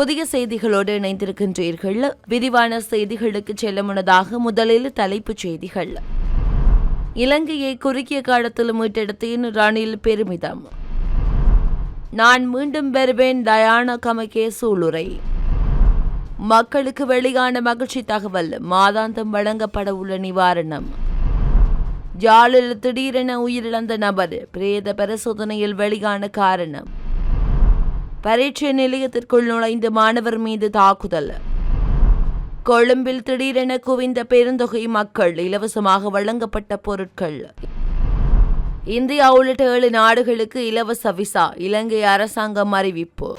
புதிய செய்திகளோடு இணைந்திருக்கின்றீர்கள். விரிவான செய்திகளுக்கு செல்ல முன்னதாக முதலில் தலைப்புச் செய்திகள். இலங்கையை குறுகிய காலத்தில் மீட்டெடுத்தேன் ரணில் பெருமிதம். நான் மீண்டும் வருவேன் டயானா கமகே சூளுரை. மக்களுக்கு வெளியான மகிழ்ச்சி தகவல் மாதாந்தம் வழங்கப்பட உள்ள நிவாரணம். யாழில் திடீரென உயிரிழந்த நபர் பிரேத பரிசோதனையில் வெளியான காரணம். பரீட்சை நிலையத்திற்குள் நுழைந்த மாணவர் மீது தாக்குதல். கொழும்பில் திடீரென குவிந்த பெருந்தொகை மக்கள் இலவசமாக வழங்கப்பட்ட பொருட்கள். இந்தியா உள்ளிட்ட ஏழு நாடுகளுக்கு இலவச விசா இலங்கை அரசாங்கம் அறிவிப்பு.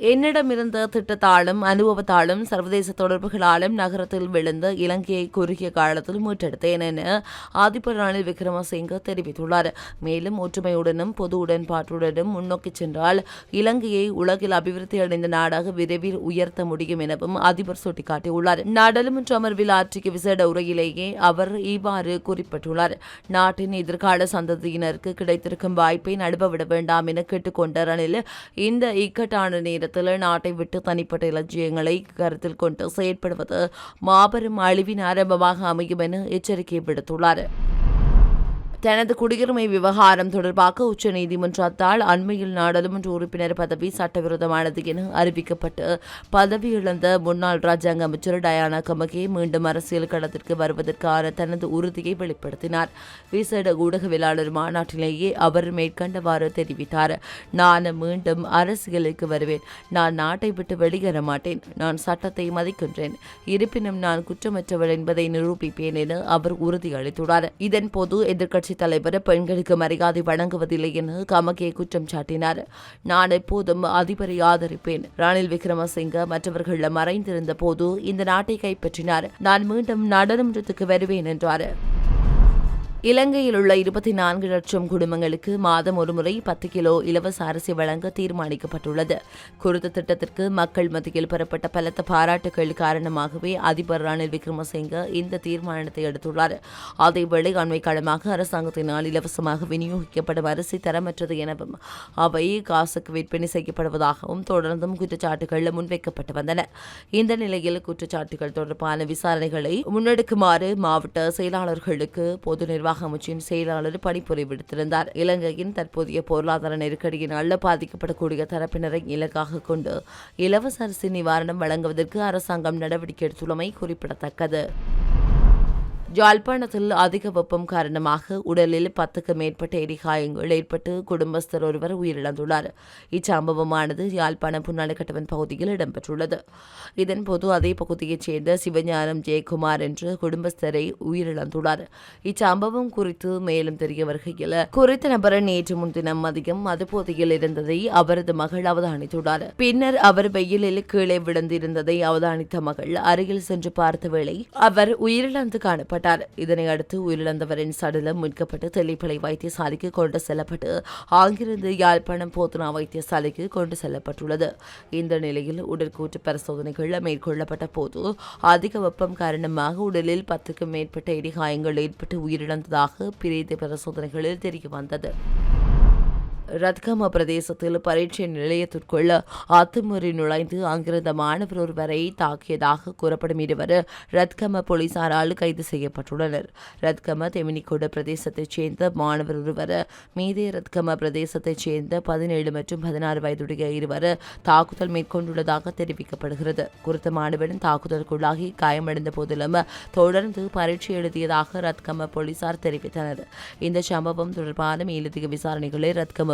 என்னிடமிருந்த திட்டத்தாலும் அனுபவத்தாலும் சர்வதேச தொடர்புகளாலும் நகரத்தில் விழுந்த இலங்கையை குறுகிய காலத்தில் மீட்டெடுத்தேன் என ஆதிபர் ரணில் விக்ரமசிங்க தெரிவித்துள்ளார். மேலும் ஒற்றுமையுடனும் பொது உடன்பாட்டுடனும் முன்னோக்கி சென்றால் இலங்கையை உலகில் அபிவிருத்தி அடைந்த நாடாக விரைவில் உயர்த்த முடியும் எனவும் அதிபர் சுட்டிக்காட்டியுள்ளார். நாடாளுமன்ற அமர்வில் ஆற்றிய விசேட உரையிலேயே அவர் இவ்வாறு குறிப்பிட்டுள்ளார். நாட்டின் எதிர்கால சந்ததியினருக்கு கிடைத்திருக்கும் வாய்ப்பை நடுவவிட வேண்டாம் என கேட்டுக்கொண்ட ரணில் இந்த இக்கட்டான நேரம் நேரத்தில் நாட்டை விட்டு தனிப்பட்ட இலட்சியங்களை கருத்தில் கொண்டு செயற்படுவது மாபெரும் அழிவின் ஆரம்பமாக அமையும் என எச்சரிக்கை விடுத்துள்ளார். தனது குடியுரிமை விவகாரம் தொடர்பாக உச்சநீதிமன்றத்தால் அண்மையில் நாடாளுமன்ற உறுப்பினர் பதவி சட்டவிரோதமானது என அறிவிக்கப்பட்டு பதவி இழந்த முன்னாள் ராஜாங்க அமைச்சர் டயானா கமகே மீண்டும் அரசியல் களத்திற்கு வருவதற்கான தனது உறுதியை வெளிப்படுத்தினார். விசேட ஊடகவியலாளர் மாநாட்டிலேயே அவர் மேற்கண்டவாறு தெரிவித்தார். நான் மீண்டும் அரசியலுக்கு வருவேன். நான் நாட்டை விட்டு வெளியேற மாட்டேன். நான் சட்டத்தை மதிக்கின்றேன். இருப்பினும் நான் குற்றமற்றவள் என்பதை நிரூபிப்பேன் என அவர் உறுதியளித்துள்ளார். இதன்போது எதிர்க்கட்சி தலைவர் பெண்களுக்கு மரியாதை வழங்குவதில்லை என கமகே குற்றம் சாட்டினார். நான் எப்போதும் அதிபரை ஆதரிப்பேன். ரணில் விக்ரமசிங்க மற்றவர்கள் மறைந்திருந்த போது இந்த நாட்டை கைப்பற்றினார். நான் மீண்டும் நாடாளுமன்றத்துக்கு வருவேன் என்றார். இலங்கையில் உள்ள இருபத்தி நான்கு லட்சம் குடும்பங்களுக்கு மாதம் ஒருமுறை பத்து கிலோ இலவச அரிசி வழங்க தீர்மானிக்கப்பட்டுள்ளது. குறித்த திட்டத்திற்கு மக்கள் மத்தியில் பெறப்பட்ட பலத்த பாராட்டுகள் காரணமாகவே அதிபர் ரணில் விக்ரமசிங்க இந்த தீர்மானத்தை எடுத்துள்ளார். அதேவேளை அண்மை காலமாக அரசாங்கத்தினால் இலவசமாக விநியோகிக்கப்படும் அரிசி தரமற்றது எனவும் அவை காசுக்கு விற்பனை செய்யப்படுவதாகவும் தொடர்ந்தும் குற்றச்சாட்டுகள் முன்வைக்கப்பட்டு வந்தன. இந்த நிலையில் குற்றச்சாட்டுகள் தொடர்பான விசாரணைகளை முன்னெடுக்குமாறு மாவட்ட செயலாளர்களுக்கு பொது நிர்வாக நிர்வாக அமைச்சின் செயலாளர் பணிப்புரை விடுத்திருந்தார் இலங்கையின் தற்போதைய பொருளாதார நெருக்கடியினால் பாதிக்கப்படக்கூடிய தரப்பினரை இலக்காக கொண்டு இலவச அரிசி நிவாரணம் வழங்குவதற்கு அரசாங்கம் நடவடிக்கை எடுத்துள்ளமை குறிப்பிடத்தக்கது. யாழ்ப்பாணத்தில் அதிக வெப்பம் காரணமாக உடலில் பத்துக்கு மேற்பட்ட எரிகாயங்கள் ஏற்பட்டு குடும்பஸ்தர் ஒருவர் உயிரிழந்துள்ளார். இச்சம்பவமானது யாழ்ப்பாணம் புன்னாலக்கட்டவன் பகுதியில் இடம்பெற்றுள்ளது. இதன்போது அதே பகுதியைச் சேர்ந்த சிவஞானம் ஜெயக்குமார் என்று குடும்பஸ்தரை உயிரிழந்துள்ளார். இச்சம்பவம் குறித்து மேலும் தெரிய வருகையில் குறித்த நபர் நேற்று முன்தினம் மதியம் மதுபோதையில் இருந்ததை அவரது மகள் அவதானித்துள்ளார். பின்னர் அவர் வெயிலில் கீழே விழுந்திருந்ததை அவதானித்த மகள் அருகில் சென்று பார்த்த வேளை அவர் உயிரிழந்து காணப்பட்டார். கொல்லப்பட்டார் இதனை அடுத்து உயிரிழந்தவரின் சடலம் மீட்கப்பட்டு தெல்லிப்பளை வைத்தியசாலைக்கு கொண்டு செல்லப்பட்டு அங்கிருந்து யாழ்ப்பாணம் போத்தனா வைத்தியசாலைக்கு கொண்டு செல்லப்பட்டுள்ளது. இந்த நிலையில் உடற்கூற்று பரிசோதனைகள் மேற்கொள்ளப்பட்ட போது அதிக வெப்பம் காரணமாக உடலில் பத்துக்கும் மேற்பட்ட இடிகாயங்கள் ஏற்பட்டு உயிரிழந்ததாக பிரேத பரிசோதனைகளில் தெரிய வந்தது ரத்கம பிரதேசத்தில் பரீட்சை நிலையத்திற்குள் அத்துமீறி நுழைந்து அங்கிருந்த மாணவர் ஒருவரை தாக்கியதாக கூறப்படும் இருவர் ரத்கம போலீசாரால் கைது செய்யப்பட்டுள்ளனர். ரத்கம தெமினிக்கோடு பிரதேசத்தைச் சேர்ந்த மாணவர் ஒருவர் மீதே ரத்கம பிரதேசத்தைச் சேர்ந்த பதினேழு மற்றும் பதினாறு வயதுடைய இருவர் தாக்குதல் மேற்கொண்டுள்ளதாக தெரிவிக்கப்படுகிறது. குறித்த மாணவன் தாக்குதலுக்குள்ளாகி காயமடைந்த போதிலும் தொடர்ந்து பரீட்சை எழுதியதாக ரத்கம போலீசார் தெரிவித்தனர். இந்த சம்பவம் தொடர்பான மேலதிக விசாரணைகளை ரத்கம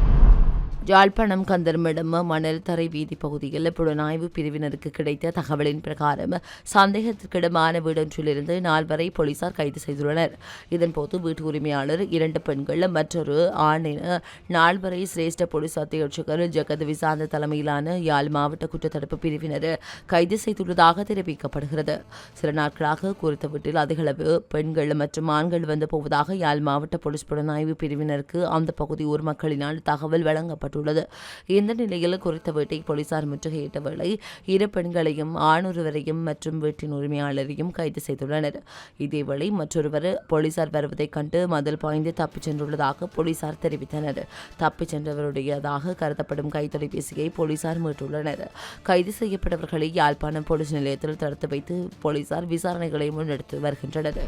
யாழ்ப்பாணம் கந்தர்மிடம் மணல் தரை வீதி பகுதியில் புலனாய்வு பிரிவினருக்கு கிடைத்த தகவலின் பிரகாரம் சந்தேகத்திற்கிடமான வீடொன்றிலிருந்து நால்வரை போலீசார் கைது செய்துள்ளனர். இதன்போது வீட்டு உரிமையாளர் இரண்டு பெண்கள் மற்றொரு ஆணின நால்வரை சிரேஷ்ட போலீஸ் அத்தியட்சகர் ஜெகத் விசாந்த தலைமையிலான யாழ் மாவட்ட குற்றத்தடுப்பு பிரிவினர் கைது செய்துள்ளதாக தெரிவிக்கப்படுகிறது. சில நாட்களாக குறித்த வீட்டில் அதிகளவு பெண்கள் மற்றும் ஆண்கள் வந்து போவதாக யாழ் மாவட்ட போலீஸ் புலனாய்வு பிரிவினருக்கு அந்த பகுதி ஊர் மக்களினால் தகவல் வழங்கப்பட்டது. செய்யப்பட்டுள்ளது இந்த நிலையில் குறித்த வீட்டை போலீசார் முற்றுகையிட்ட வேளை இரு பெண்களையும் ஆணொருவரையும் மற்றும் வீட்டின் உரிமையாளரையும் கைது செய்துள்ளனர். இதேவேளை மற்றொருவர் போலீசார் வருவதைக் கண்டு மதில் பாய்ந்து தப்பிச் சென்றுள்ளதாக போலீசார் தெரிவித்தனர். தப்பிச் சென்றவருடையதாக கருதப்படும் கைத்தொலைபேசியை போலீசார் மீட்டுள்ளனர். கைது செய்யப்பட்டவர்களை யாழ்ப்பாணம் போலீஸ் நிலையத்தில் தடுத்து வைத்து போலீசார் விசாரணைகளை முன்னெடுத்து வருகின்றனர்.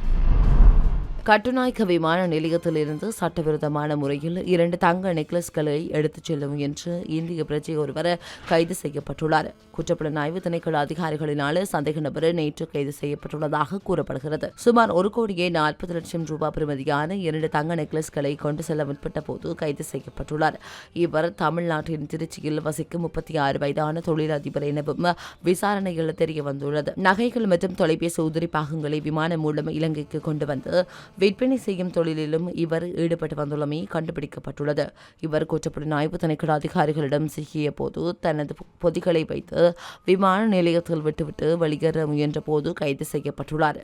கட்டுநாயக்க விமான நிலையத்திலிருந்து சட்டவிரோதமான முறையில் இரண்டு தங்க நெக்லஸ்களை எடுத்துச் செல்லும் என்று இந்திய பிரஜை ஒருவர் கைது செய்யப்பட்டுள்ளார். குற்றப்புலனாய்வு திணைக்கள அதிகாரிகளினால் சந்தேக நபர் நேற்று கைது செய்யப்பட்டுள்ளதாக கூறப்படுகிறது. சுமார் ஒரு கோடியே நாற்பது லட்சம் ரூபாய் பெறுமதியான இரண்டு தங்க நெக்லஸ்களை கொண்டு செல்ல முற்பட்ட போது கைது செய்யப்பட்டுள்ளார். இவர் தமிழ்நாட்டின் திருச்சியில் வசிக்கும் முப்பத்தி ஆறு வயதான தொழிலதிபர் எனவும் விசாரணையில் தெரிய வந்துள்ளது நகைகள் மற்றும் தொலைபேசி உதிரி பாகங்களை விமானம் மூலம் இலங்கைக்கு கொண்டு வந்து விற்பனை செய்யும் தொழிலிலும் இவர் ஈடுபட்டு வந்துள்ளமை கண்டுபிடிக்கப்பட்டுள்ளது. இவர் குற்றப்புலனாய்வு திணைக்கள அதிகாரிகளிடம் சிக்கிய போது தனது பொதிகளை வைத்து விமான நிலையத்தில் விட்டுவிட்டு வெளியேற முயன்ற போது கைது செய்யப்பட்டுள்ளார்.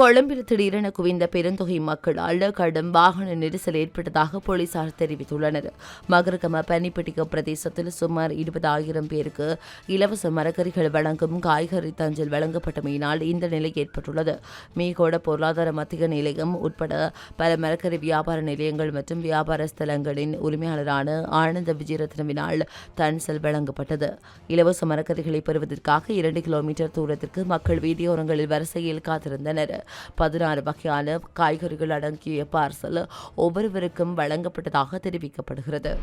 கொழும்பில் திடீரென குவிந்த பெருந்தொகை மக்களால் கடும் வாகன நெரிசல் ஏற்பட்டதாக போலீசார் தெரிவித்துள்ளனர். மகரகம பனிப்பட்டிக பிரதேசத்தில் சுமார் இருபதாயிரம் பேருக்கு இலவச மரக்கறிகள் வழங்கும் காய்கறி தஞ்சல் வழங்கப்பட்டமையினால் இந்த நிலை ஏற்பட்டுள்ளது. மீகோட பொருளாதார மத்திய நிலையம் உட்பட பல மரக்கறி வியாபார நிலையங்கள் மற்றும் வியாபார ஸ்தலங்களின் உரிமையாளரான ஆனந்த விஜயரத்னவினால் தன்சல் வழங்கப்பட்டது. இலவச மரக்கறிகளை பெறுவதற்காக இரண்டு கிலோமீட்டர் தூரத்திற்கு மக்கள் வீதியோரங்களில் வரிசையில் காத்திருந்தனர். பதினாறு வகையான காய்கறிகள் அடங்கிய பார்சல் ஒவ்வொருவருக்கும் வழங்கப்பட்டதாக தெரிவிக்கப்படுகிறது.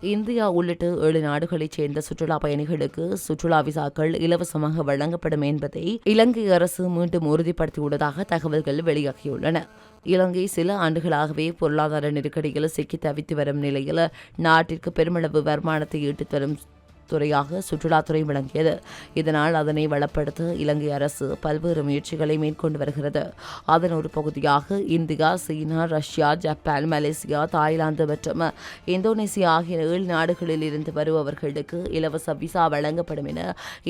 இந்தியா உள்ளிட்ட ஏழு நாடுகளைச் சேர்ந்த சுற்றுலா பயணிகளுக்கு சுற்றுலா விசாக்கள் இலவசமாக வழங்கப்படும் என்பதை இலங்கை அரசு மீண்டும் உறுதிப்படுத்தியுள்ளதாக தகவல்கள் வெளியாகியுள்ளன. இலங்கை சில ஆண்டுகளாகவே பொருளாதார நெருக்கடியில் சிக்கி தவித்து வரும் நிலையில் நாட்டிற்கு பெருமளவு வருமானத்தை ஈட்டித் தரும் துறையாக சுற்றுலாத்துறை விளங்கியது. இதனால் அதனை வளப்படுத்த இலங்கை அரசு பல்வேறு முயற்சிகளை மேற்கொண்டு வருகிறது. அதன் ஒரு பகுதியாக India China Russia Japan Malaysia Thailand மற்றும் இந்தோனேசியா ஆகிய ஏழு நாடுகளில் இருந்து வருபவர்களுக்கு இலவச விசா வழங்கப்படும் என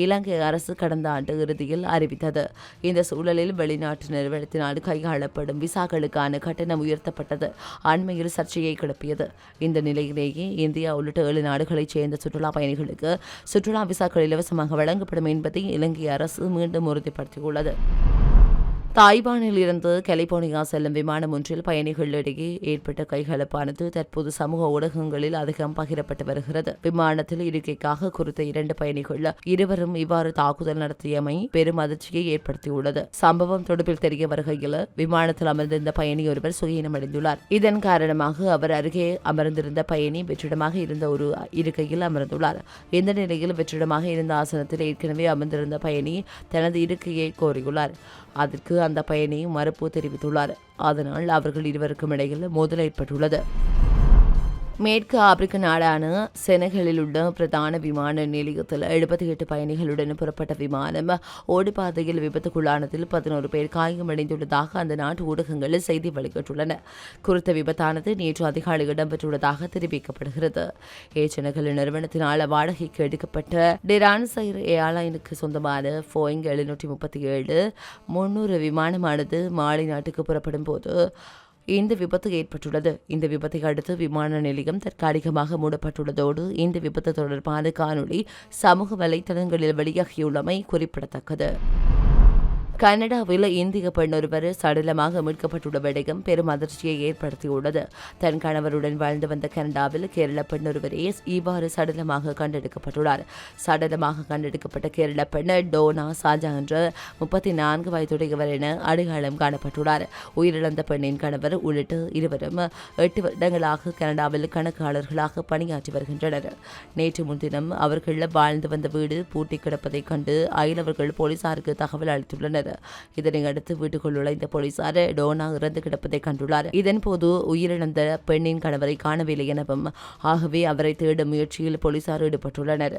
இலங்கை அரசு கடந்த ஆண்டு இறுதியில் அறிவித்தது. இந்த சூழலில் வெளிநாட்டு நிறுவனத்தினால் கையாளப்படும் விசாக்களுக்கான கட்டணம் உயர்த்தப்பட்டது. அண்மையில் சர்ச்சையை கிளப்பியது. இந்த நிலையிலேயே இந்தியா உள்ளிட்ட ஏழு நாடுகளைச் சேர்ந்த சுற்றுலா பயணிகளுக்கு சுற்றுலா விசாக்கள் இலவசமாக வழங்கப்படும் என்பதை இலங்கை அரசு மீண்டும் உறுதிப்படுத்தியுள்ளது. தாய்வானில் இருந்து கலிபோர்னியா செல்லும் விமானம் ஒன்றில் பயணிகளிடையே ஏற்பட்ட கைகலப்பானது தற்போது சமூக ஊடகங்களில் அதிகம் பகிரப்பட்டு வருகிறது. விமானத்தில் இருக்கைக்காக குறித்த இரண்டு பயணிகள் இருவரும் இவ்வாறு தாக்குதல் நடத்தியமை பெரும் அதிர்ச்சியை ஏற்படுத்தியுள்ளது. சம்பவம் தொடர்பில் தெரிய வருகையில் விமானத்தில் அமர்ந்திருந்த பயணி ஒருவர் சுயீனமடைந்துள்ளார். இதன் காரணமாக அவர் அருகே அமர்ந்திருந்த பயணி வெற்றிடமாக இருந்த ஒரு இருக்கையில் அமர்ந்துள்ளார். இந்த நிலையில் வெற்றிடமாக இருந்த ஆசனத்தில் ஏற்கனவே அமர்ந்திருந்த பயணி தனது இருக்கையை கோரியுள்ளார். அதற்கு அந்த பயணி மறுப்பு தெரிவித்துள்ளார். அதனால் அவர்கள் இருவருக்கும் இடையில் மோதல் ஏற்பட்டுள்ளது. மேற்கு ஆப்பிரிக்க நாடான செனகலில் உள்ள பிரதான விமான நிலையத்தில் எழுபத்தி எட்டு பயணிகளுடன் புறப்பட்ட விமானம் ஓடுபாதையில் விபத்துக்குள்ளானதில் பதினோரு பேர் காயமடைந்துள்ளதாக அந்த நாட்டு ஊடகங்கள் செய்தி வெளியிட்டுள்ளன. குறித்த விபத்தானது நேற்று அதிகாலை இடம்பெற்றுள்ளதாக தெரிவிக்கப்படுகிறது. ஏச்சனகல் நிறுவனத்தினால் வாடகைக்கு எடுக்கப்பட்ட டிரான் சைர் ஏர்லைனுக்கு சொந்தமான போயிங் எழுநூற்றி முப்பத்தி ஏழு முன்னூறு விமானமானது மாலை நாட்டுக்கு புறப்படும் போது இந்த விபத்து ஏற்பட்டுள்ளது. இந்த விபத்தை அடுத்து விமான நிலையம் தற்காலிகமாக மூடப்பட்டுள்ளதோடு இந்த விபத்து தொடர்பான காணொளி சமூக வலைதளங்களில் வெளியாகியுள்ளமை குறிப்பிடத்தக்கது. கனடாவில் இந்திய பெண் ஒருவர் சடலமாக மீட்கப்பட்டுள்ள விடயம் பெரும் அதிர்ச்சியை ஏற்படுத்தியுள்ளது. தன் கணவருடன் வாழ்ந்து வந்த கனடாவில் கேரள பெண் ஒருவரே இவ்வாறு சடலமாக கண்டெடுக்கப்பட்டுள்ளார். சடலமாக கண்டெடுக்கப்பட்ட கேரள பெண் டோனா சாஜா என்ற முப்பத்தி நான்கு வயதுடையவர் என அடையாளம் காணப்பட்டுள்ளார். உயிரிழந்த பெண்ணின் கணவர் உள்ளிட்ட இருவரும் எட்டு வருடங்களாக கனடாவில் கணக்காளர்களாக பணியாற்றி வருகின்றனர். நேற்று முன்தினம் அவர்கள் வாழ்ந்து வந்த வீடு பூட்டி கிடப்பதைக் கண்டு அயலவர்கள் போலீசாருக்கு தகவல் அளித்துள்ளனர். இதனை அடுத்து வீட்டுக்குள் நுழைந்த போலீசார் டோனா இறந்து கிடப்பதை கண்டுள்ளார். இதன்போது உயிரிழந்த பெண்ணின் கணவரை காணவில்லை எனவும் ஆகவே அவரை தேடும் முயற்சியில் போலீசார் ஈடுபட்டுள்ளனர்.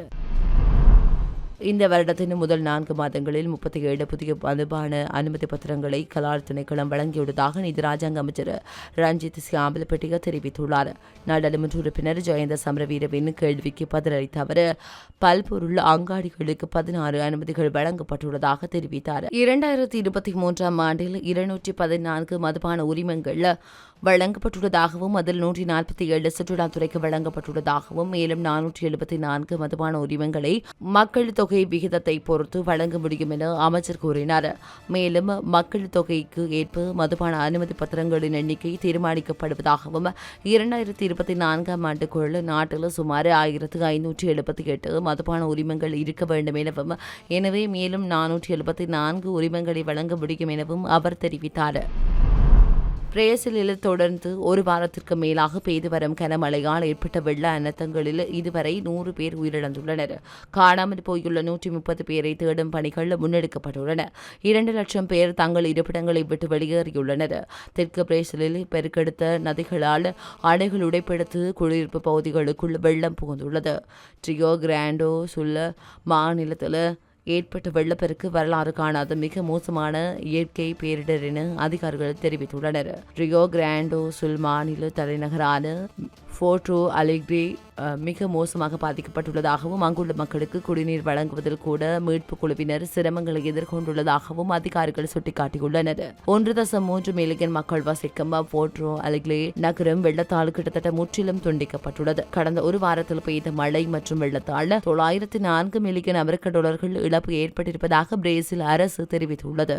இந்த வருடத்தின் முதல் நான்கு மாதங்களில் முப்பத்தி ஏழு புதிய மதுபான அனுமதி பத்திரங்களை கலால் திணைக்களம் வழங்கியுள்ளதாக நிதி ராஜாங்க அமைச்சர் ரஞ்சித் சியாம்பலப்பட்டிக தெரிவித்துள்ளார். நாடாளுமன்ற உறுப்பினர் ஜெயந்த சமரவீரவின் கேள்விக்கு பதிலளித்த அவர் பல்பொருள் அங்காடிகளுக்கு பதினாறு அனுமதிகள் வழங்கப்பட்டுள்ளதாக தெரிவித்தார். இரண்டாயிரத்தி இருபத்தி மூன்றாம் ஆண்டில் இருநூற்றி பதினான்கு மதுபான உரிமங்கள் வழங்கப்பட்டுள்ளதாகவும் அதில் நூற்றி நாற்பத்தி ஏழு சுற்றுலாத்துறைக்கு வழங்கப்பட்டுள்ளதாகவும் மேலும் நானூற்றி எழுபத்தி நான்கு மதுபான உரிமங்களை மக்கள் தொகை விகிதத்தை பொறுத்து வழங்க முடியும் என அமைச்சர் கூறினார். மேலும் மக்கள் தொகைக்கு ஏற்ப மதுபான அனுமதி பத்திரங்களின் எண்ணிக்கை தீர்மானிக்கப்படுவதாகவும் இரண்டாயிரத்தி இருபத்தி நான்காம் ஆண்டுக்குள் நாட்டில் சுமார் ஆயிரத்து ஐநூற்றி எழுபத்தி எட்டு மதுபான உரிமங்கள் இருக்க வேண்டும் எனவும் எனவே மேலும் நானூற்றி எழுபத்தி நான்கு உரிமங்களை வழங்க முடியும் எனவும் அவர் தெரிவித்தார். பிரேசிலில் தொடர்ந்து ஒரு வாரத்திற்கு மேலாக பெய்து வரும் கனமழையால் ஏற்பட்ட வெள்ள அனர்த்தங்களில் இதுவரை நூறு பேர் உயிரிழந்துள்ளனர். காணாமல் போயுள்ள நூற்றி முப்பது பேரை தேடும் பணிகள் முன்னெடுக்கப்பட்டுள்ளன. இரண்டு லட்சம் பேர் தங்கள் இருப்பிடங்களை விட்டு வெளியேறியுள்ளனர். தெற்கு பிரேசிலில் பெருக்கெடுத்த நதிகளால் அணைகள் உடைப்பெடுத்து குடியிருப்பு பகுதிகளுக்குள் வெள்ளம் புகுந்துள்ளது. ட்ரியோ கிராண்டோ சுல்ல மாநிலத்தில் ஏற்பட்ட வெள்ளப்பெருக்கு வரலாறு காணாத மிக மோசமான இயற்கை பேரிடர் என அதிகாரிகள் தெரிவித்துள்ளனர். ரியோ கிராண்டோ சுல் மாநில தலைநகரான ஃபோர்டோ அலிக்ரி uh, மிக மோசமாக பாதிக்கப்பட்டுள்ளதாகவும் அங்குள்ள மக்களுக்கு குடிநீர் வழங்குவதில் கூட மீட்பு குழுவினர் சிரமங்களை எதிர்கொண்டுள்ளதாகவும் அதிகாரிகள் சுட்டிக்காட்டியுள்ளனர். ஒன்று தசம் மூன்று மில்லியன் மக்கள் வசிக்கும் போர்ட்ரோ அலிக்லே நகரம் வெள்ளத்தால் கிட்டத்தட்ட முற்றிலும் துண்டிக்கப்பட்டுள்ளது. கடந்த ஒரு வாரத்தில் பெய்த மழை மற்றும் வெள்ளத்தால் தொள்ளாயிரத்தி நான்கு மில்லியன் அமெரிக்க டாலர்கள் இழப்பு ஏற்பட்டிருப்பதாக பிரேசில் அரசு தெரிவித்துள்ளது.